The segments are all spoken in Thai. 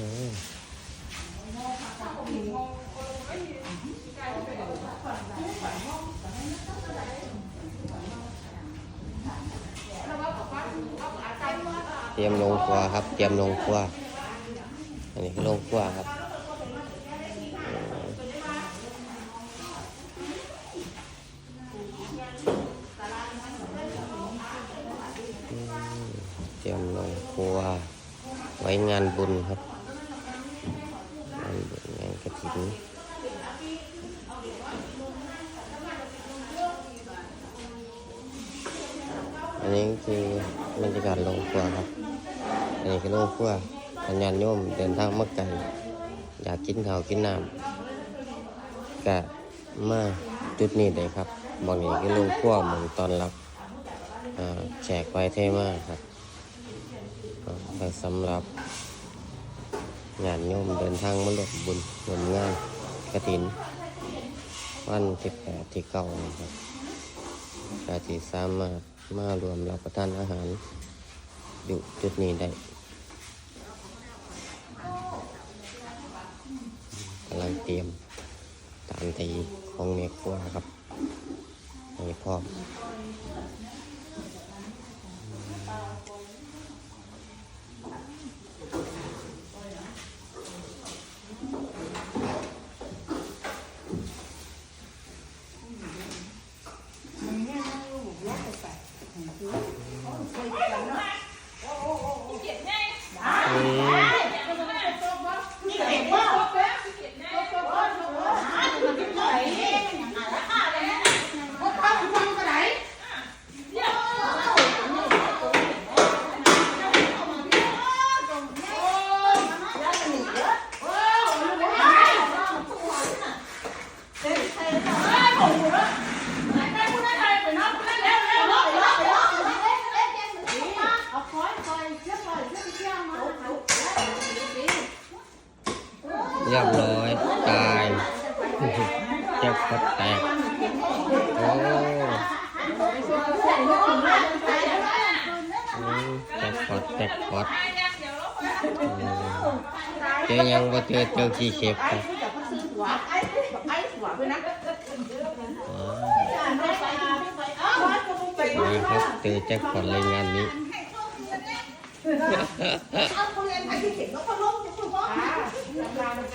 เตรียมลงครัวครับ เตรียมลงครัว อันนี้ลงครัวครับเตรียมลงครัว ไว้งานบุญครับ อันนี้คือบรรยากาศโรงครัวครับ อันนี้คือโรงครัวสัญญาณโยมเดินทางมาไกลอยากกินข้าวกินน้ำก็มาจุดนี้เลยครับบางนี้คือโรงครัวเหมือนตอนรับแขกไปเท่มากครับสำหรับ งานโยมเดินทางมาร่วมบุญร่วมงานกระถิน วันที่แปดที่เก้านะครับก็ที่สามารถมารวมรับประทานอาหาร อยู่จุดนี้ได้กำลังเตรียมตามตีของเมียครัวครับให้พร้อม เรียบร้อยตายเจ็บปดแตกโอ้อืมแตกปอดแตกปอดอืมเจอยังว่าเจอเจอขี้เข็บครับนี่ครับเจอแจ็คพอตเลยงานนี้เจอ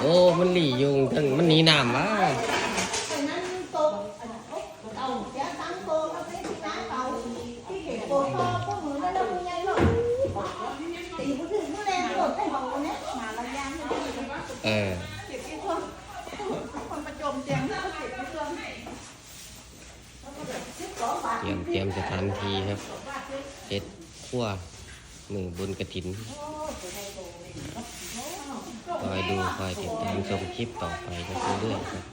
โอ้ มันหลียุงทั้งมันหนีน้ำวะเออเตรียมเตรียมสถานที่ครับเจ็ดขั้วมือบุญกระถิน ดูคอยติดตามชมคลิปต่อไปเรื่อยๆครับ